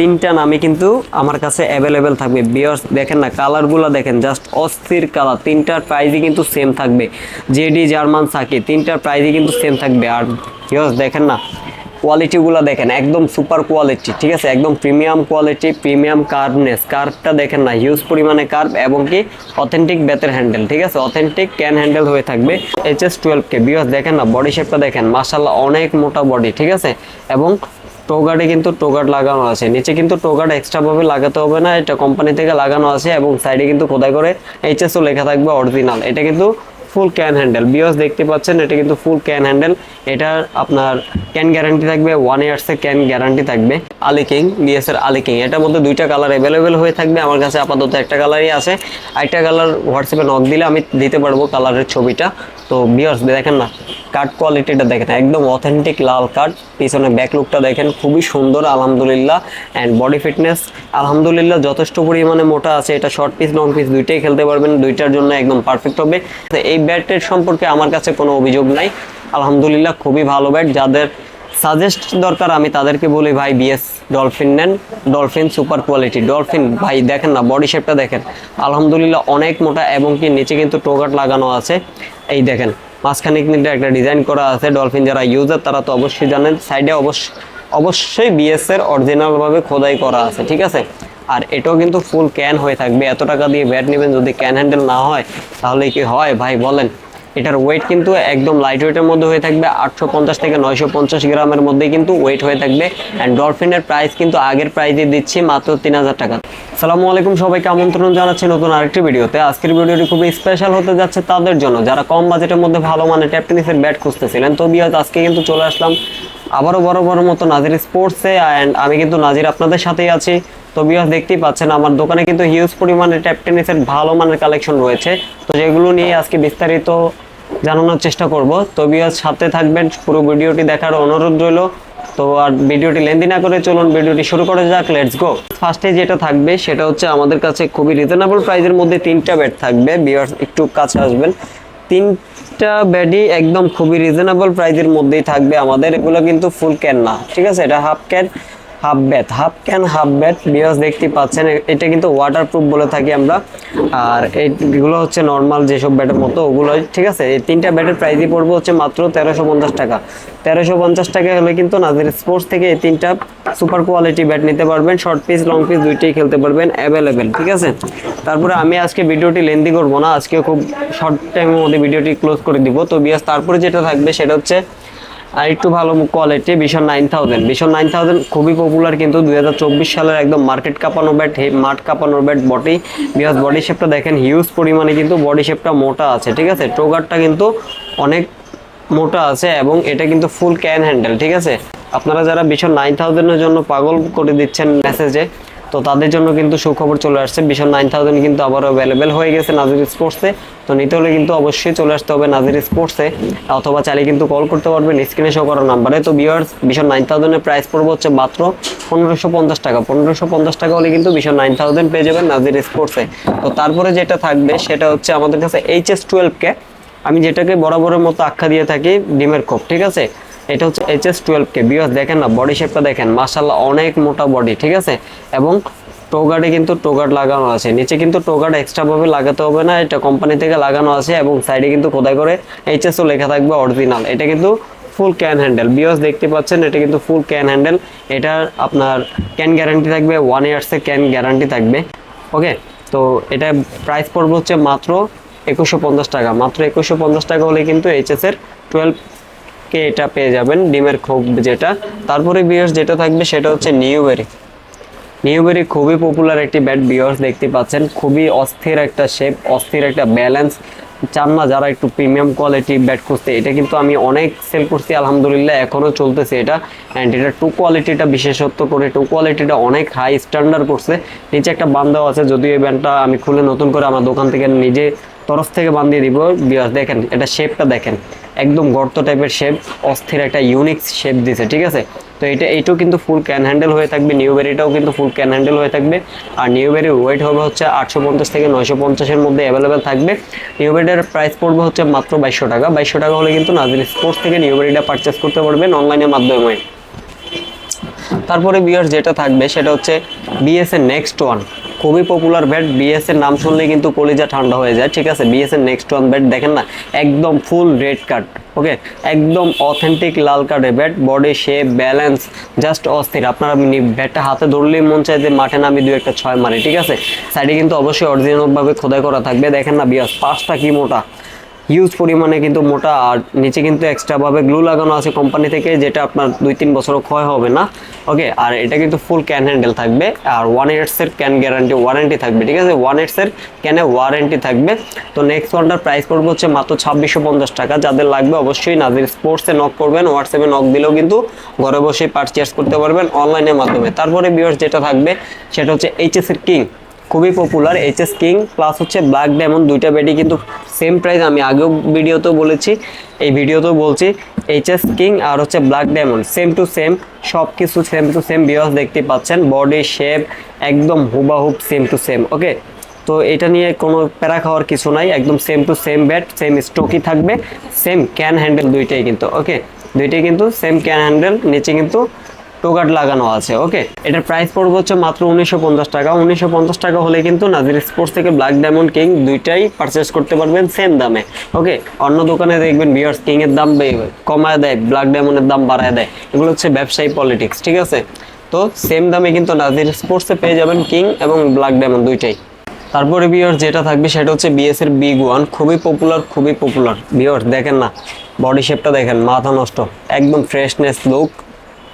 তিনটা নামে কিন্তু আমার কাছে অ্যাভেলেবেল থাকবে। বিয়ার্স দেখেন না কালারগুলো দেখেন জাস্ট অস্থির কালার তিনটার প্রাইজই কিন্তু সেম থাকবে। জেডি জার্মান সাকি তিনটার প্রাইজই কিন্তু সেম থাকবে। আর বিয়ার্স দেখেন না কোয়ালিটিগুলো দেখেন, একদম সুপার কোয়ালিটি ঠিক আছে? একদম প্রিমিয়াম কোয়ালিটি প্রিমিয়াম কার্ভনেস কার্ভটা দেখেন না হিউজ পরিমাণে কার্ভ এবং কি অথেন্টিক বেতের হ্যান্ডেল ঠিক আছে? অথেন্টিক ক্যান হ্যান্ডেল হয়ে থাকবে এইচ এস টুয়েলভ কে দেখেন না বডি শেপটা দেখেন মাসাল্লাহ অনেক মোটা বডি ঠিক আছে? এবং টোগার্ডে কিন্তু টোগার্ড লাগানো আছে। নিচে কিন্তু টোগার্ড এক্সট্রাভাবে লাগাতে হবে না, এটা কোম্পানি থেকে লাগানো আছে এবং সাইডে কিন্তু খোদাই করে এইচএসও লেখা থাকবে অরিজিনাল এটা কিন্তু ফুল ক্যান হ্যান্ডেল বিওস দেখতে পাচ্ছেন, এটা কিন্তু ফুল ক্যান হ্যান্ডেল এটার আপনার ক্যান গ্যারান্টি থাকবে ওয়ান ইয়ার্সের ক্যান গ্যারান্টি থাকবে। আলি কিং বিএস এর আলি কিং। এটার মধ্যে দুইটা কালার অ্যাভেলেবেল হয়ে থাকবে। আমার কাছে আপাতত একটা কালারই আছে। একটা কালার হোয়াটসঅ্যাপে নক দিলে আমি দিতে পারব কালারের ছবিটা। তো বিয়ার্স দেখেন না কাট কোয়ালিটিটা দেখেন, একদম অথেন্টিক লাল কাট পিছনে ব্যাক লুকটা দেখেন, খুবই সুন্দর, আলহামদুলিল্লাহ। অ্যান্ড বডি ফিটনেস আলহামদুলিল্লাহ যথেষ্ট পরিমাণে মোটা আছে। এটা শর্ট পিস লং পিস দুইটাই খেলতে পারবেন, দুইটার জন্য একদম পারফেক্ট হবে। এই ব্যাটের সম্পর্কে আমার কাছে কোনো অভিযোগ নাই। আলহামদুলিল্লাহ খুবই ভালো ব্যাট যাদের সাজেস্ট দরকার, আমি তাদেরকে বলি, ভাই বিএস ডলফিন নেন। ডলফিন সুপার কোয়ালিটি ডলফিন ভাই, দেখেন না বডি শেপটা দেখেন। আলহামদুলিল্লাহ অনেক মোটা এবং কি নিচে কিন্তু টোকাট লাগানো আছে। এই দেখেন মাঝখানে কিন্তু একটা ডিজাইন করা আছে ডলফিন যারা ইউজার তারা তো অবশ্যই জানেন। সাইডে অবশ্য, অবশ্যই বিএস এর অরিজিনালভাবে খোদাই করা আছে, ঠিক আছে? আর এটাও কিন্তু ফুল ক্যান হয়ে থাকবে। এত টাকা দিয়ে ব্যাট নেবেন যদি ক্যান হ্যান্ডেল না হয়, তাহলে কি হয়? ভাই, বলেন। এটার ওয়েট কিন্তু একদম লাইট ওয়েটের মধ্যে হয়ে থাকবে আটশো পঞ্চাশ থেকে নয়শো পঞ্চাশ গ্রামের মধ্যে কিন্তু ওয়েট হয়ে থাকবে। অ্যান্ড ডলফিনের প্রাইস কিন্তু আগের প্রাইসে দিচ্ছি মাত্র তিন হাজার টাকা। সালামু আলাইকুম, সবাইকে আমন্ত্রণ জানাচ্ছি নতুন আরেকটি ভিডিওতে। আজকের ভিডিওটি খুবই স্পেশাল হতে যাচ্ছে তাদের জন্য। যারা কম বাজেটের মধ্যে ভালো মানের ট্যাপ টেনিসের ব্যাট খুঁজতেছিলেন, তো বিয়াজ আজকে কিন্তু চলে আসলাম আবারও বড় বড় মতো নাজির স্পোর্টসে অ্যান্ড আমি কিন্তু নাজির আপনাদের সাথেই আছি। তো বিয়াস দেখতেই পাচ্ছেন, আমার দোকানে কিন্তু হিউজ পরিমাণে ট্যাপ টেনিসের ভালো মানের কালেকশন রয়েছে। তো যেগুলো নিয়ে আজকে বিস্তারিত জানানোর চেষ্টা করব। তো সাথে থাকবেন, পুরো ভিডিওটি দেখার অনুরোধ রইল। তো আর ভিডিওটি লেন্দি না করে চলুন, ভিডিওটি শুরু করা যাক লেটস গো ফার্স্টে যেটা থাকবে, সেটা হচ্ছে আমাদের কাছে খুবই রিজনেবল প্রাইসের মধ্যে তিনটা ব্যাট থাকবে। বিয়ার্স একটু কাছে আসবেন। তিনটা ব্যাডই একদম খুবই রিজনেবল প্রাইসের মধ্যেই থাকবে আমাদের। এগুলো কিন্তু ফুল ক্যান না, ঠিক আছে? এটা half cane half bat half cane half bat বিয়াস দেখতে পাচ্ছেন, এটা কিন্তু ওয়াটারপ্রুফ বলে থাকি আমরা। আর এইগুলো হচ্ছে নর্মাল যেসব ব্যাটের মতো ওগুলো ঠিক আছে? এই তিনটা ব্যাটের প্রাইসই পড়বে হচ্ছে মাত্র তেরোশো পঞ্চাশ টাকা। তেরোশো পঞ্চাশ টাকা হলে কিন্তু নাজির স্পোর্টস থেকে এই তিনটা সুপার কোয়ালিটি ব্যাট নিতে পারবেন। শর্ট পিস লং পিস দুইটাই খেলতে পারবেন অ্যাভেলেবেল ঠিক আছে? তারপরে আমি আজকে ভিডিওটি লেন্দি করব না, আজকে খুব শর্ট টাইমের মধ্যে ভিডিওটি ক্লোজ করে দিব। তো বিয়াস তারপরে যেটা থাকবে সেটা হচ্ছে আর একটু ভালো কোয়ালিটি ভীষণ নাইন থাউজেন্ড ভীষণ নাইন থাউজেন্ড খুবই পপুলার কিন্তু দুই হাজার চব্বিশ সালের একদম মার্কেট কাঁপানো ব্যাট মাঠ কাঁপানোর ব্যাট বডি বিকজ বডি শেপটা দেখেন হিউজ পরিমাণে কিন্তু বডি শেপটা মোটা আছে, ঠিক আছে? টোগারটা কিন্তু অনেক মোটা আছে এবং এটা কিন্তু ফুল ক্যান হ্যান্ডেল ঠিক আছে? আপনারা যারা ভীষণ নাইন থাউজেন্ডের জন্য পাগল করে দিচ্ছেন মেসেজে তো তাদের জন্য কিন্তু সুখবর চলে আসছে। ভীষণ নাইন থাউজেন্ড কিন্তু আবার অ্যাভেলেবেল হয়ে গেছে নাজির স্পোর্টসে তো নিতে হলে কিন্তু অবশ্যই চলে আসতে হবে নাজির স্পোর্টসে অথবা চাইলে কিন্তু কল করতে পারবেন স্ক্রিনে শো করার নাম্বারে তো বিয়ার্স ভীষণ নাইন থাউজেন্ডের প্রাইস পড়বে হচ্ছে মাত্র পনেরোশো পঞ্চাশ টাকা। পনেরোশো পঞ্চাশ টাকা হলে কিন্তু ভীষণ নাইন থাউজেন্ড পেয়ে যাবেন নাজির স্পোর্টসে তো তারপরে যেটা থাকবে, সেটা হচ্ছে আমাদের কাছে এইচ এস টুয়েলভকে আমি যেটাকে বরাবরের মতো আখ্যা দিয়ে থাকি, ডিমের খোপ, ঠিক আছে? এটা হচ্ছে H S twelve K because দেখেন না বডি শেপটা দেখেন মাসাল্লাহ অনেক মোটা বডি ঠিক আছে? এবং টোগার্ডে কিন্তু টোগার্ড লাগানো আছে। নিচে কিন্তু টোগার্ড এক্সট্রাভাবে লাগাতে হবে না, এটা কোম্পানি থেকে লাগানো আছে এবং সাইডে কিন্তু খোদাই করে এইচএসও লেখা থাকবে অরিজিনাল এটা কিন্তু ফুল ক্যান হ্যান্ডেল বিওস দেখতে পাচ্ছেন, এটা কিন্তু ফুল ক্যান হ্যান্ডেল এটার আপনার ক্যান গ্যারান্টি থাকবে ওয়ান ইয়ার্সের ক্যান গ্যারান্টি থাকবে। ওকে তো এটা প্রাইস পড়বে হচ্ছে মাত্র একুশশো পঞ্চাশ টাকা। মাত্র একুশশো পঞ্চাশ টাকা হলে কিন্তু এইচএস এর টুয়েলভ কে এটা পেয়ে যাবেন, ডিমের খোপ যেটা। তারপরে বিয়ার্স যেটা থাকবে সেটা হচ্ছে নিউবেরি। নিউবেরি খুবই পপুলার একটি ব্যাট বিয়ার্স দেখতে পাচ্ছেন। খুবই অস্থির একটা শেপ অস্থির একটা ব্যালেন্স চান না যারা একটু প্রিমিয়াম কোয়ালিটি ব্যাট খুঁজতে। এটা কিন্তু আমি অনেক সেল করছি, আলহামদুলিল্লাহ, এখনও চলতেছে এটা। অ্যান্ড এটা টু কোয়ালিটিটা বিশেষত্ব করে টু কোয়ালিটিটা অনেক হাই স্ট্যান্ডার্ড করছে। নিচে একটা বান্ধাও আছে, যদিও এই ব্যান্ডটা আমি খুলে নতুন করে আমার দোকান থেকে নিজে তরফ থেকে বান্ধিয়ে দিব। বিয়ার্স দেখেন, এটা শেপটা দেখেন। একদম গর্ত টাইপের শেপ অস্থির একটা ইউনিক শেপ দিছে, ঠিক আছে? তো এটা, এটাও কিন্তু ফুল ক্যান হ্যান্ডেল হয়ে থাকবে নিউবেরিটাও কিন্তু ফুল ক্যান হ্যান্ডেল হয়ে থাকবে। আর নিউবেরির ওয়েট হবে হচ্ছে আটশো পঞ্চাশ থেকে নয়শো পঞ্চাশের মধ্যে অ্যাভেলেবেল থাকবে। নিউবেরিটার প্রাইস পড়বে হচ্ছে মাত্র বাইশশো টাকা। বাইশশো টাকা হলে কিন্তু নাজির স্পোর্টস থেকে নিউবেরিটা পারচেস করতে পারবেন অনলাইনের মাধ্যমে। তারপরে বিয়ার যেটা থাকবে সেটা হচ্ছে বিএস এর নেক্সট ওয়ান খুবই পপুলার ব্যাট বিএস এর নাম শুনলে কিন্তু কলিজা ঠান্ডা হয়ে যায়, ঠিক আছে? বিএস এর নেক্সট ওয়ান ব্যাট দেখেন না? একদম ফুল রেড কার্ড ওকে একদম অথেন্টিক লাল কার্ডের bat body shape balance just অস্থির। আপনারা ব্যাটটা হাতে ধরলেই মন চায় যে মাঠে নামি দু একটা ছয় মারি, ঠিক আছে? সাইডে কিন্তু অবশ্যই অরিজিনালভাবে খোদাই করা থাকবে। দেখেন না বিয়াস পাঁচটা কি মোটা? হিউজ পরিমাণে কিন্তু মোটা আর নিচে কিন্তু এক্সট্রাভাবে গ্লু লাগানো আছে কোম্পানি থেকে, যেটা আপনার দুই তিন বছরও ক্ষয় হবে না। ওকে আর এটা কিন্তু ফুল ক্যান হ্যান্ডেল থাকবে। আর ওয়ান ইয়ার্সের ক্যান গ্যারান্টি ওয়ারেন্টি থাকবে। ঠিক আছে? ওয়ান ইয়ার্সের ক্যানে ওয়ারেন্টি থাকবে। তো নেক্সট ওয়ানটার প্রাইস পড়বে হচ্ছে মাত্র ছাব্বিশশো পঞ্চাশ টাকা। যাদের লাগবে অবশ্যই নাজির স্পোর্টসে নক করবেন হোয়াটসঅ্যাপে নক দিলেও কিন্তু ঘরে বসেই পারচেস করতে পারবেন অনলাইনের মাধ্যমে। তারপরে বিয়ার্স যেটা থাকবে, সেটা হচ্ছে এইচএসের কিং খুবই পপুলার এইচএস কিং প্লাস হচ্ছে ব্ল্যাক ডায়মন্ড দুইটা ব্যাটই কিন্তু সেম প্রাইস আমি আগেও ভিডিওতেও বলেছি, এই ভিডিওতেও বলছি এইচএস কিং আর হচ্ছে black diamond same to same সব কিছু সেম টু সেম বিয়স দেখতে পাচ্ছেন বডি শেপ একদম হুবাহুব সেম টু সেম ওকে তো এটা নিয়ে কোনো প্যারা খাওয়ার কিছু নাই, একদম same to same bat same স্টকই থাকবে সেম ক্যান হ্যান্ডেল দুইটাই কিন্তু ওকে দুইটাই কিন্তু সেম ক্যান হ্যান্ডেল নিচে কিন্তু টোগাট লাগানো আছে ওকে এটার প্রাইস পড়বে হচ্ছে মাত্র উনিশশো পঞ্চাশ টাকা। উনিশশো পঞ্চাশ টাকা হলে কিন্তু নাজির স্পোর্টস থেকে ব্ল্যাক ডায়মন্ড কিং দুইটাই পারচেস করতে পারবেন সেম দামে ওকে অন্য দোকানে দেখবেন বিয়ার্স কিং এর দাম কমায় দেয় ব্ল্যাক ডায়মন্ডের দাম বাড়ায় দেয়। এগুলো হচ্ছে ব্যবসায়ী পলিটিক্স ঠিক আছে? তো সেম দামে কিন্তু নাজির স্পোর্টসে পেয়ে যাবেন কিং এবং ব্ল্যাক ডায়মন্ড দুইটাই। তারপরে বিয়ার যেটা থাকবে সেটা হচ্ছে বিএস এর বিগ ওয়ান খুবই পপুলার খুবই পপুলার বিয়ার দেখেন না বডি শেপটা দেখেন, মাথা নষ্ট, একদম ফ্রেশনেস লুক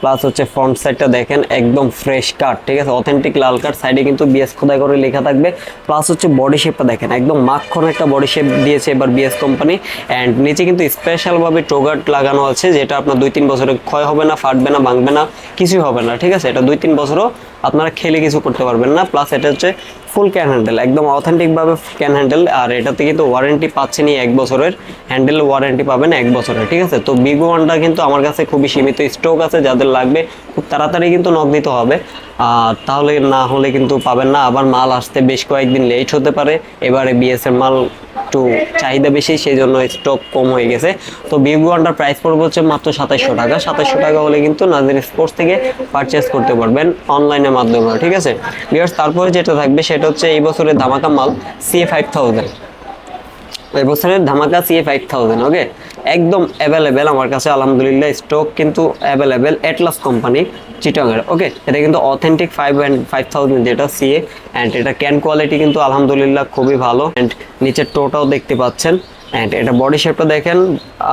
প্লাস হচ্ছে ফ্রন্ট সাইডটা দেখেন, একদম ফ্রেশ কাট ঠিক আছে? অথেন্টিক লাল কাট সাইডে কিন্তু বিএস খোদাই করে লেখা থাকবে। প্লাস হচ্ছে বডি শেপটা দেখেন, একদম মাখন একটা বডি শেপ দিয়েছে এবার বিএস কোম্পানি অ্যান্ড নিচে কিন্তু স্পেশালভাবে টোগার্ট লাগানো আছে, যেটা আপনার দুই তিন বছরে ক্ষয় হবে না, ফাটবে না, ভাঙবে না, কিছুই হবে না, ঠিক আছে? এটা দুই তিন বছরও আপনারা খেলে কিছু করতে পারবেন না। প্লাস এটা হচ্ছে ফুল ক্যান হ্যান্ডেল একদম অথেন্টিকভাবে ক্যান হ্যান্ডেল আর এটাতে কিন্তু ওয়ারেন্টি পাচ্ছেনই এক বছরের। হ্যান্ডেল ওয়ারেন্টি পাবেন এক বছরের, ঠিক আছে? তো বিগ ওয়ানটা কিন্তু আমার কাছে খুবই সীমিত স্টক আছে, যাদের লাগবে খুব তাড়াতাড়ি কিন্তু নক দিতে হবে। আর তাহলে না হলে কিন্তু পাবেন না। আবার মাল আসতে বেশ কয়েকদিন লেট হতে পারে। এবারে বিএসএর মাল একটু চাহিদা বেশি সেই জন্য স্টক কম হয়ে গেছে। তো ভিভো আন্ডার প্রাইস পড়বে হচ্ছে মাত্র সাতাশশো টাকা। সাতাশশো টাকা হলে কিন্তু নাজির স্পোর্টস থেকে পারচেস করতে পারবেন অনলাইনের মাধ্যমে, ঠিক আছে? বিয়ার্স তারপরে যেটা থাকবে, সেটা হচ্ছে এই বছরের দামাকা মাল সি ফাইভ থাউজেন্ড বছরের ধামাকা সিএ ফাইভ থাউজেন্ড ওকে একদম অ্যাভেলেবেল আমার কাছে, আলহামদুলিল্লাহ স্টক কিন্তু অ্যাভেলেবেল অ্যাটলাস কোম্পানি চিটংয়ের ওকে এটা কিন্তু authentic five and five thousand যেটা সিএ অ্যান্ড এটা ক্যান কোয়ালিটি কিন্তু আলহামদুলিল্লাহ খুবই ভালো অ্যান্ড নিচের টোটাও দেখতে পাচ্ছেন। অ্যান্ড এটা বডি শেপটা দেখেন,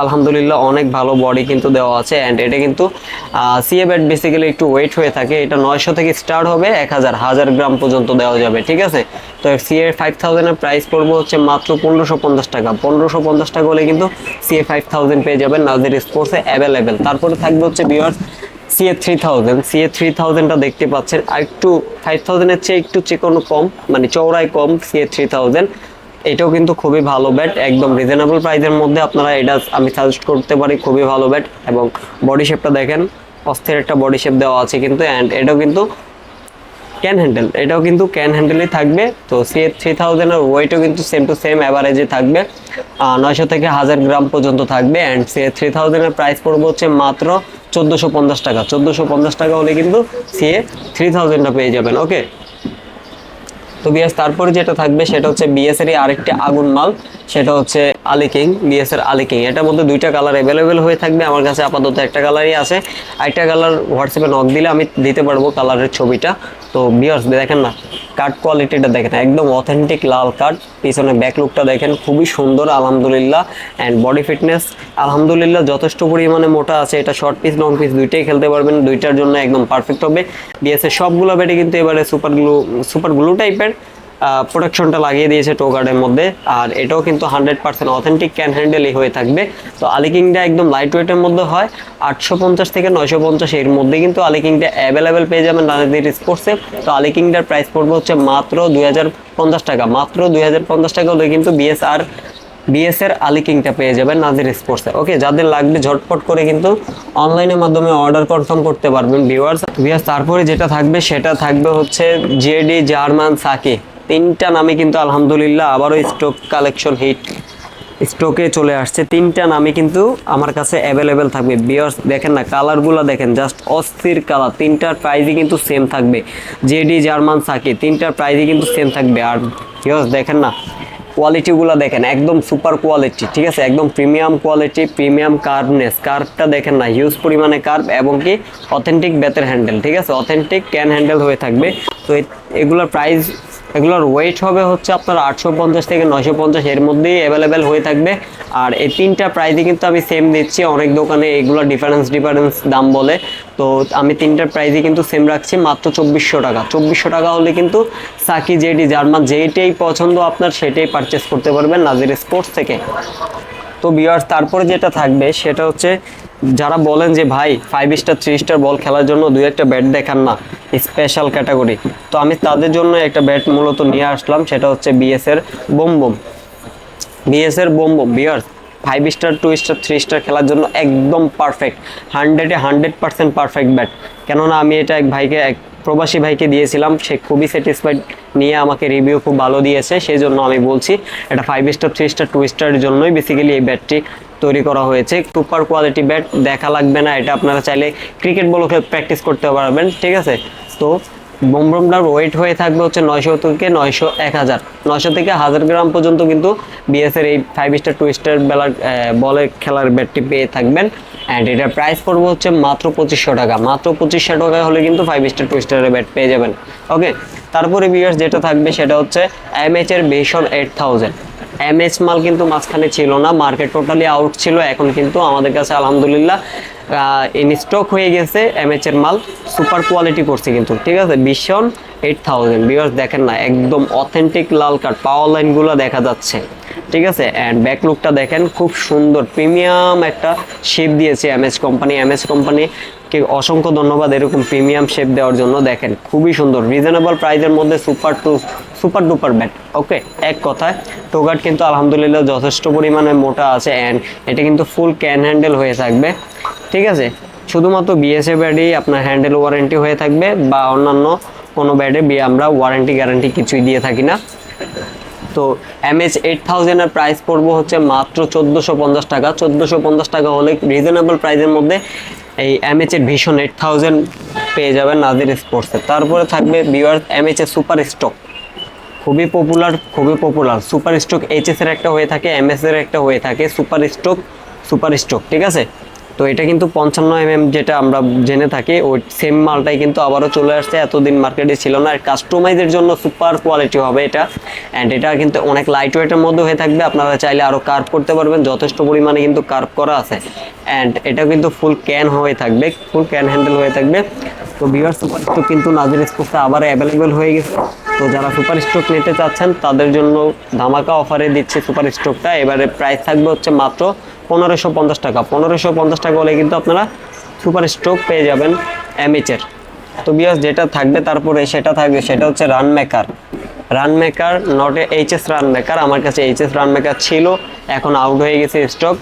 আলহামদুলিল্লাহ অনেক ভালো বডি কিন্তু দেওয়া আছে। অ্যান্ড এটা কিন্তু সিএ ব্যাট বেসিক্যালি একটু ওয়েট হয়ে থাকে। এটা নয়শো থেকে স্টার্ট হবে এক হাজার হাজার গ্রাম পর্যন্ত দেওয়া যাবে, ঠিক আছে? তো সিএ ফাইভ থাউজেন্ডের প্রাইস পড়ব হচ্ছে মাত্র পনেরোশো পঞ্চাশ টাকা। পনেরোশো পঞ্চাশ টাকা হলে কিন্তু সিএ ফাইভ থাউজেন্ড পেয়ে যাবেন নাজির স্পোর্টসে অ্যাভেলেবেল তারপরে থাকবে হচ্ছে বিয়ার্স CA three thousand CA three থাউজেন্ডটা দেখতে পাচ্ছেন। আর একটু ফাইভ থাউজেন্ডের চেয়ে একটু চেকোনো কম মানে চৌড়াই কম সিএ থ্রি থাউজেন্ড এটাও কিন্তু খুবই ভালো ব্যাট একদম রিজনেবল প্রাইসের মধ্যে আপনারা এটা আমি সাজেস্ট করতে পারি, খুবই ভালো ব্যাট এবং বডি শেপটা দেখেন, অস্থির একটা বডি শেপ দেওয়া আছে কিন্তু অ্যান্ড এটাও কিন্তু ক্যান হ্যান্ডেল এটাও কিন্তু ক্যান হ্যান্ডেলই থাকবে। তো সি থ্রি থাউজেন্ডের ওয়েটও কিন্তু সেম টু সেম অ্যাভারেজে থাকবে। নয়শো থেকে হাজার গ্রাম পর্যন্ত থাকবে অ্যান্ড সি থ্রি থাউজেন্ডের প্রাইস পড়বে হচ্ছে মাত্র চোদ্দোশো পঞ্চাশ টাকা। চোদ্দোশো পঞ্চাশ টাকা হলে কিন্তু সি থ্রি থাউজেন্ডটা পেয়ে যাবেন ওকে তো বিএস তারপরে যেটা থাকবে সেটা হচ্ছে বিএসএরই আরেকটি আগুন মাল সেটা হচ্ছে আলি কিং বিএস এর আলি কিং। এটার মধ্যে দুইটা কালার অ্যাভেলেবেল হয়ে থাকবে। আমার কাছে আপাতত একটা কালারই আছে। একটা কালার হোয়াটসঅ্যাপে নক দিলে আমি দিতে পারব কালারের ছবিটা। তো বিয়ার্স দেখেন না কাট কোয়ালিটিটা দেখেন, একদম অথেন্টিক লাল কাট পিছনে ব্যাক লুকটা দেখেন, খুবই সুন্দর, আলহামদুলিল্লাহ। অ্যান্ড বডি ফিটনেস আলহামদুলিল্লাহ, যথেষ্ট পরিমাণে মোটা আছে। এটা শর্ট পিস লং পিস দুইটাই খেলতে পারবেন। দুইটার জন্য একদম পারফেক্ট হবে। বিএস এর সবগুলো ব্যাটে কিন্তু এবারে সুপার গ্লু সুপার গ্লু টাইপের প্রোটেকশনটা লাগিয়ে দিয়েছে টোগার্ডের মধ্যে। আর এটাও কিন্তু হান্ড্রেড পার্সেন্ট অথেন্টিক ক্যান হ্যান্ডেলই হয়ে থাকবে। তো আলিকিংটা একদম লাইট ওয়েটের মধ্যে হয়। আটশো পঞ্চাশ থেকে নয়শো পঞ্চাশ এর মধ্যে কিন্তু আলিকিংটা অ্যাভেলেবেল পেয়ে যাবেন রাজনীতির স্পোর্টসে তো আলিকিংটার প্রাইস পড়বে হচ্ছে মাত্র দুই হাজার পঞ্চাশ টাকা। মাত্র দুই হাজার পঞ্চাশ টাকা হলে কিন্তু বিএসআর বিএস এর আলি কিংটা পেয়ে যাবেন নাজির স্পোর্টসে ওকে যাদের লাগবে ঝটপট করে কিন্তু অনলাইনের মাধ্যমে অর্ডার কনফার্ম করতে পারবেন ভিউয়ার্স ভিউয়ার্স তারপরে যেটা থাকবে, সেটা থাকবে হচ্ছে জেডি জার্মান সাকি তিনটা নামে কিন্তু আলহামদুলিল্লাহ আবারও স্টক কালেকশন হিট স্টকে চলে আসছে। তিনটা নামে কিন্তু আমার কাছে অ্যাভেলেবেল থাকবে। বিয়ার্স দেখেন না কালারগুলো দেখেন জাস্ট অস্থির কালার তিনটার প্রাইজই কিন্তু সেম থাকবে। জেডি জার্মান সাকি তিনটার প্রাইজই কিন্তু সেম থাকবে। আর বিয়ার্স দেখেন না কোয়ালিটিগুলো দেখেন, একদম সুপার কোয়ালিটি ঠিক আছে? একদম প্রিমিয়াম কোয়ালিটি প্রিমিয়াম কার্ভনেস কার্ভটা দেখেন না হিউজ পরিমাণে কার্ভ এবং কি অথেন্টিক বেতের হ্যান্ডেল ঠিক আছে? অথেন্টিক ক্যান হ্যান্ডেল হয়ে থাকবে। তো এগুলোর প্রাইস এগুলোর ওয়েট হবে হচ্ছে আপনার আটশো পঞ্চাশ থেকে নয়শো পঞ্চাশ এর মধ্যেই অ্যাভেলেবেল হয়ে থাকবে। আর এই তিনটা প্রাইসই কিন্তু আমি সেম দিচ্ছি, অনেক দোকানে এগুলো ডিফারেন্স ডিফারেন্স দাম বলে। তো আমি তিনটার প্রাইসই কিন্তু সেম রাখছি, মাত্র চব্বিশশো টাকা। চব্বিশশো টাকা হলে কিন্তু সাকি, জেডি, জার্মান যেইটাই পছন্দ আপনার সেটাই পারচেস করতে পারবেন নাজির স্পোর্টস থেকে। তো বিয়ার্স তারপরে যেটা থাকবে সেটা হচ্ছে যারা বলেন যে, ভাই five star three star ball খেলার জন্য দুই একটা ব্যাট দেখান না স্পেশাল ক্যাটাগরি তো আমি তাদের জন্য একটা ব্যাট মূলত নিয়ে আসলাম, সেটা হচ্ছে বিএসের বোম বোম বিএস এর বোম বোম বিয়ার্স five star two star three star খেলার জন্য একদম পারফেক্ট হান্ড্রেডে হান্ড্রেড পার্সেন্ট পারফেক্ট ব্যাট কেননা আমি এটা এক ভাইকে এক প্রবাসী ভাইকে দিয়েছিলাম। সে খুবই স্যাটিসফাইড নিয়ে আমাকে রিভিউ খুব ভালো দিয়েছে সেই জন্য আমি বলছি এটা five star three star two স্টারের জন্যই বেসিক্যালি এই ব্যাটটি তৈরি করা হয়েছে। সুপার কোয়ালিটি ব্যাট দেখা লাগবে না, এটা আপনারা চাইলে ক্রিকেট বলও প্র্যাকটিস করতে পারবেন, ঠিক আছে? তো বোমব্রমটার ওয়েট হয়ে থাকবে হচ্ছে নয়শো থেকে নয়শো এক হাজার। নয়শো থেকে হাজার গ্রাম পর্যন্ত কিন্তু বিএসের এই ফাইভ স্টার টু স্টার বেলার বলের খেলার ব্যাটটি পেয়ে থাকবেন। অ্যান্ড এটার প্রাইস পড়বে হচ্ছে মাত্র পঁচিশশো টাকা। মাত্র পঁচিশশো টাকা হলে কিন্তু ফাইভ স্টার টু স্টারের ব্যাট পেয়ে যাবেন। ওকে তারপরে বিয়ার্স যেটা থাকবে সেটা হচ্ছে এমএচের ভীষণ এইট থাউজেন্ড এমএচ মাল কিন্তু মাঝখানে ছিল না মার্কেট টোটালি আউট ছিল, এখন কিন্তু আমাদের কাছে আলহামদুলিল্লাহ ইন স্টক হয়ে গেছে এমএচ এর মাল সুপার কোয়ালিটি করছে কিন্তু, ঠিক আছে? ভীষণ এইট থাউজেন্ড বিয়ার্স দেখেন না, একদম অথেন্টিক লাল কার্ড পাওয়ার লাইনগুলো দেখা যাচ্ছে, ঠিক আছে? অ্যান্ড ব্যাকলুকটা দেখেন, খুব সুন্দর প্রিমিয়াম একটা শেপ দিয়েছে এমএস কোম্পানি এমএস কোম্পানি কে অসংখ্য ধন্যবাদ এরকম প্রিমিয়াম শেপ দেওয়ার জন্য। দেখেন, খুবই সুন্দর রিজনেবল প্রাইজের মধ্যে super to super duper bat okay এক কথায় টোগাট কিন্তু আলহামদুলিল্লাহ যথেষ্ট পরিমাণে মোটা আছে অ্যান্ড এটা কিন্তু ফুল ক্যান হ্যান্ডেল হয়ে থাকবে, ঠিক আছে? শুধুমাত্র বিএসএ ব্যাডেই আপনার হ্যান্ডেল ওয়ারেন্টি হয়ে থাকবে বা অন্যান্য কোনো ব্যাডে আমরা ওয়ারেন্টি গ্যারান্টি কিছুই দিয়ে থাকি না। তো এমএচ এইট থাউজেন্ডের প্রাইস পড়ব হচ্ছে মাত্র চোদ্দোশো পঞ্চাশ টাকা। চোদ্দোশো পঞ্চাশ টাকা হলে রিজনেবল প্রাইসের মধ্যে এই এমএচের ভীষণ এইট থাউজেন্ড পেয়ে যাবেন নাজির স্পোর্টসে তারপরে থাকবে বিওয়ার এমএচ এর সুপার স্টক খুবই পপুলার খুবই পপুলার সুপার স্টক এইচএস এর একটা হয়ে থাকে এমএস এর একটা হয়ে থাকে সুপার স্টক সুপার স্টক ঠিক আছে? তো এটা কিন্তু পঞ্চান্ন এমএম যেটা আমরা জেনে থাকি, ওই সেম মালটাই কিন্তু আবারও চলে আসছে, এতদিন মার্কেটে ছিল না। আর কাস্টমাইজের জন্য সুপার কোয়ালিটি হবে এটা। অ্যান্ড এটা কিন্তু অনেক লাইট ওয়েটের মধ্যে হয়ে থাকবে। আপনারা চাইলে আরও কার্ভ করতে পারবেন, যথেষ্ট পরিমাণে কিন্তু কার্ভ করা আছে। অ্যান্ড এটা কিন্তু ফুল ক্যান হয়ে থাকবে ফুল ক্যান হ্যান্ডেল হয়ে থাকবে। তো ভিউয়ার সুপার স্টক কিন্তু নাজির স্পোর্টসে আবার অ্যাভেলেবেল হয়ে গেছে। তো যারা সুপার স্টক নিতে চাচ্ছেন, তাদের জন্য ধামাকা অফারে দিচ্ছে সুপার স্টকটা। এবারে প্রাইস থাকবে হচ্ছে মাত্র পনেরোশো পঞ্চাশ টাকা। পনেরোশো পঞ্চাশ টাকা হলে কিন্তু আপনারা সুপার স্ট্রোক পেয়ে যাবেন এমএচের তো বিয়াস যেটা থাকবে তারপরে সেটা থাকবে, সেটা হচ্ছে run maker run maker not HS run maker আমার কাছে এইচএস রান মেকার ছিল, এখন আউট হয়ে গেছে স্টক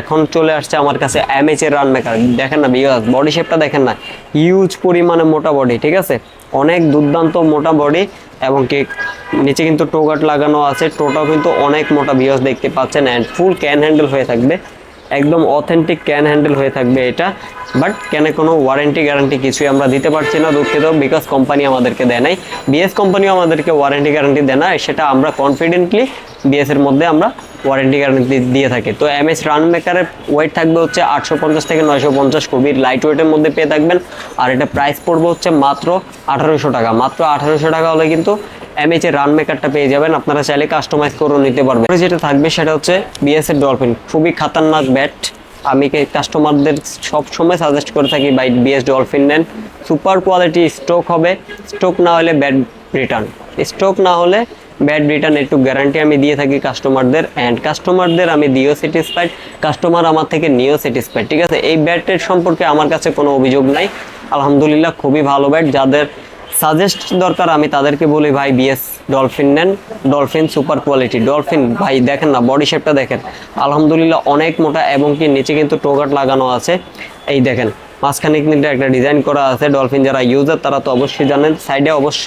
এখন চলে আসছে আমার কাছে এমএচ এর রান মেকার দেখেন না বিয়াস বডি শেপটা দেখেন না। হিউজ পরিমাণে মোটা বডি ঠিক আছে? অনেক দুর্দান্ত মোটা বডি এবং কি নিচে কিন্তু টোগাট লাগানো আছে। টোটাও কিন্তু অনেক মোটা ভিউস দেখতে পাচ্ছেন অ্যান্ড ফুল ক্যান হ্যান্ডেল হয়ে থাকবে। একদম অথেন্টিক ক্যান হ্যান্ডেল হয়ে থাকবে এটা। বাট ক্যানে কোনো ওয়ারেন্টি গ্যারান্টি কিছুই আমরা দিতে পারছি না দুঃখিত বিকজ কোম্পানি আমাদেরকে দেয় নাই। বিএস কোম্পানিও আমাদেরকে ওয়ারেন্টি গ্যারান্টি দেয় না সেটা আমরা কনফিডেন্টলি বিএসের মধ্যে আমরা ওয়ারেন্টি গ্যারান্টি দিয়ে থাকে। তো এম এস রান মেকারের ওয়েট থাকবে হচ্ছে আটশো পঞ্চাশ থেকে নয়শো পঞ্চাশ খুবই লাইট ওয়েটের মধ্যে পেয়ে থাকবেন। আর এটা প্রাইস পড়বে হচ্ছে মাত্র আঠারোশো টাকা। মাত্র আঠারোশো টাকা হলে কিন্তু এমএচ এর রান মেকারটা পেয়ে যাবেন। আপনারা চাইলে কাস্টমাইজ করে নিতে পারবেন। যেটা থাকবে সেটা হচ্ছে বিএস এর ডলফিন খুবই খাতারনাক ব্যাট আমি কাস্টমারদের সব সময় সাজেস্ট করে থাকি বাই বিএস ডলফিন নেন। সুপার কোয়ালিটি স্ট্রোক হবে। স্ট্রোক না হলে ব্যাট রিটার্ন স্ট্রোক না হলে ব্যাড রিটার্ন একটু গ্যারান্টি আমি দিয়ে থাকি কাস্টমারদের অ্যান্ড কাস্টমারদের আমি দিয়েও স্যাটিসফাইড কাস্টমার আমার থেকে নিয়েও স্যাটিসফাইড ঠিক আছে? এই ব্যাটের সম্পর্কে আমার কাছে কোনো অভিযোগ নাই। আলহামদুলিল্লাহ খুবই ভালো ব্যাট যাদের সাজেস্ট দরকার আমি তাদেরকে বলি, ভাই বিএস ডলফিন নেন ডলফিন সুপার কোয়ালিটি ডলফিন ভাই, দেখেন না বডি শেপটা দেখেন। আলহামদুলিল্লাহ অনেক মোটা এবং কি নিচে কিন্তু টোগাট লাগানো আছে। এই দেখেন, মাঝখানে কিন্তু একটা ডিজাইন করা আছে ডলফিন যারা ইউজার তারা তো অবশ্যই জানেন সাইডে অবশ্য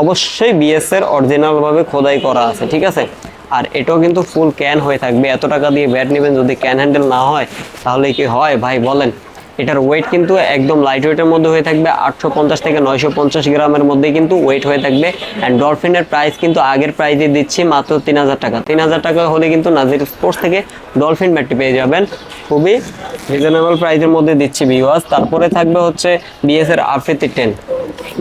অবশ্যই বিএসের অরিজিনালভাবে খোদাই করা আছে, ঠিক আছে? আর এটাও কিন্তু ফুল ক্যান হয়ে থাকবে। এত টাকা দিয়ে ব্যাট নেবেন যদি ক্যান হ্যান্ডেল না হয়, তাহলে কি হয়? ভাই, বলেন। এটার ওয়েট কিন্তু একদম লাইট ওয়েটের মধ্যে হয়ে থাকবে আটশো পঞ্চাশ থেকে নয়শো পঞ্চাশ গ্রামের মধ্যে কিন্তু ওয়েট হয়ে থাকবে। অ্যান্ড ডলফিনের প্রাইস কিন্তু আগের প্রাইসে দিচ্ছি মাত্র তিন হাজার টাকা। তিন হাজার টাকা হলে কিন্তু নাজির স্পোর্টস থেকে ডলফিন ব্যাটটি পেয়ে যাবেন। খুবই রিজনেবল প্রাইসের মধ্যে দিচ্ছি ভিওয়াস তারপরে থাকবে হচ্ছে বিএস এর আফ্রিতি টেন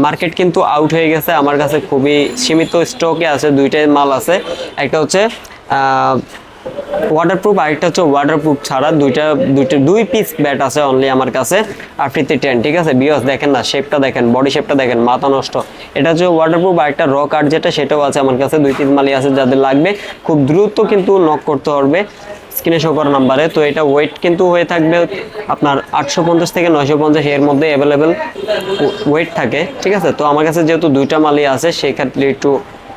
মার্কেট কিন্তু আউট হয়ে গেছে। আমার কাছে খুবই সীমিত স্টকে আছে, দুইটাই মাল আছে। একটা হচ্ছে ওয়াটারপ্রুফ আরেকটা হচ্ছে ওয়াটারপ্রুফ ছাড়া দুইটা দুইটা, দুই পিস ব্যাট আছে অনলি আমার কাছে। আফ্রিতি টেন ঠিক আছে? বিয়স দেখেন না শেপটা দেখেন বডি শেপটা দেখেন, মাথা নষ্ট। এটা হচ্ছে ওয়াটারপ্রুফ আরেকটা র কার্ড যেটা, সেটাও আছে আমার কাছে, দুই, তিন মালি আছে যাদের লাগবে। খুব দ্রুত কিন্তু নক করতে পারবে স্ক্রিনে শো করা নাম্বারে তো এটা ওয়েট কিন্তু হয়ে থাকবে আপনার আটশো পঞ্চাশ থেকে নয়শো পঞ্চাশ এর মধ্যে অ্যাভেলেবেল ওয়েট থাকে, ঠিক আছে? তো আমার কাছে যেহেতু দুইটা মালই আছে, সেই ক্ষেত্রে একটু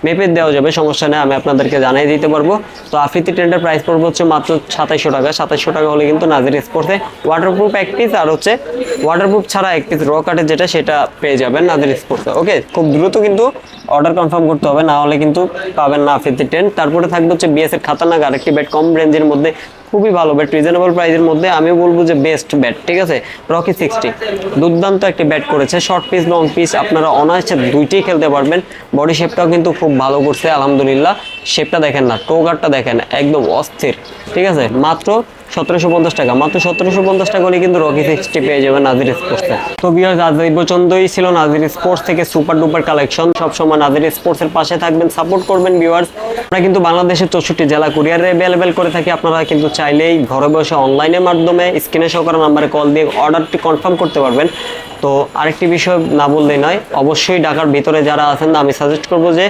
মেপে দেওয়া যাবে, সমস্যা নেই, আমি আপনাদেরকে জানাই দিতে পারব। তো আফ্রিতি টেন্ডার প্রাইস পড়বে হচ্ছে মাত্র সাতাইশশো টাকা। সাতাইশশো টাকা হলে কিন্তু নাজির স্পোর্টসে ওয়াটারপ্রুফ এক পিস আর হচ্ছে ওয়াটারপ্রুফ ছাড়া এক পিস র কাটের যেটা, সেটা পেয়ে যাবেন নাজির স্পোর্টসে ওকে খুব দ্রুত কিন্তু অর্ডার কনফার্ম করতে হবে, না হলে কিন্তু পাবেন না আফ্রিতি টেন্ট তারপরে থাকবে হচ্ছে বিএস এর খাতারনাক আরেকটি বেড কম রেঞ্জের মধ্যে খুবই ভালো ব্যাট রিজনেবল প্রাইসের মধ্যে আমি বলব যে বেস্ট ব্যাট ঠিক আছে? রকি সিক্সটি দুর্দান্ত একটি ব্যাট করেছে শর্ট পিস লং পিস আপনারা অনায়াসে দুইটাই খেলতে পারবেন। বডি শেপটাও কিন্তু খুব ভালো করছে, আলহামদুলিল্লাহ। শেপটা দেখেন না টোকারটা দেখেন, একদম অস্থির, ঠিক আছে? মাত্র সতেরোশো পঞ্চাশ টাকা। মাত্র সতেরোশো পঞ্চাশ টাকা হলে কিন্তু রকি সিক্সটি পেয়ে যাবেন নাজির স্পোর্টসে তো বিয়ার আজ এই ছিল নাজির স্পোর্টস থেকে সুপার ডুপার কালেকশন সবসময় নাজির স্পোর্টসের পাশে থাকবেন সাপোর্ট করবেন ভিউয়ার্স আমরা কিন্তু বাংলাদেশের চৌষট্টি জেলা কুরিয়ারে অ্যাভেলেবেল করে থাকি। আপনারা কিন্তু চাইলেই ঘরে বসে অনলাইনের মাধ্যমে স্ক্রিনে সহকার নাম্বারে কল দিয়ে অর্ডারটি কনফার্ম করতে পারবেন। তো আরেকটি বিষয় না বললেই নয়, অবশ্যই ঢাকার ভিতরে যারা আছেন, আমি সাজেস্ট করব যে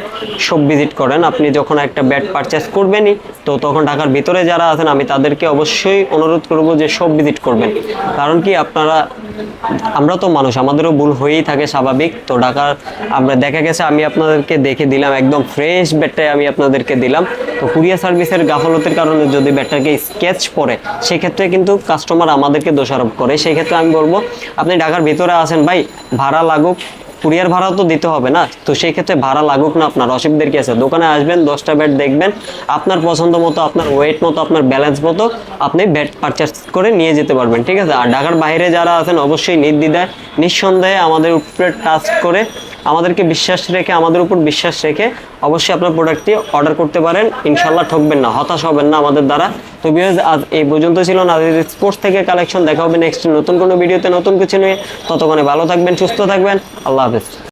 সব ভিজিট করেন। আপনি যখন একটা ব্যাট পারচেস করবেনই, তো তখন ঢাকার ভিতরে যারা আছেন, আমি তাদেরকে অবশ্যই অনুরোধ করব যে সব ভিজিট করবেন। কারণ কি, আপনারা আমরা তো মানুষ, আমাদেরও ভুল হয়েই থাকে স্বাভাবিক। তো ঢাকার আমরা দেখা গেছে, আমি আপনাদেরকে দেখে দিলাম, একদম ফ্রেশ ব্যাটটাই আমি আপনাদেরকে দিলাম। তো কুরিয়ার সার্ভিসের গাফলতের কারণে যদি ব্যাটটাকে স্কেচ পরে সেক্ষেত্রে কিন্তু কাস্টমার আমাদেরকে দোষারোপ করে। সেই ক্ষেত্রে আমি বলব, আপনি ঢাকার ভিতরে আসেন, ভাই, ভাড়া লাগুক কুরিয়ার ভাড়া তো দিতে হবে না। তো সেই ক্ষেত্রে ভাড়া লাগুক না আপনার। অসুবিধার কি আছে? দোকানে আসবেন, দশটা ব্যাট দেখবেন, আপনার পছন্দ মতো, আপনার ওয়েট মতো, আপনার ব্যালেন্স মতো আপনি ব্যাট পারচেস করে নিয়ে যেতে পারবেন, ঠিক আছে? আর ঢাকার বাইরে যারা আছেন, অবশ্যই নির্দ্বিধায়, নিঃসন্দেহে আমাদের উপরে টাচ করে আমাদেরকে বিশ্বাস রেখে, আমাদের উপর বিশ্বাস রেখে অবশ্যই আপনার প্রোডাক্টটি অর্ডার করতে পারেন। ইনশাল্লাহ ঠকবেন না, হতাশ হবেন না আমাদের দ্বারা। তো বিকজ আজ এই পর্যন্ত ছিল না স্পোর্টস থেকে কালেকশন দেখা হবে নেক্সট নতুন কোনো ভিডিওতে নতুন কিছু নিয়ে। ততক্ষণে ভালো থাকবেন, সুস্থ থাকবেন, আল্লাহ হাফেজ।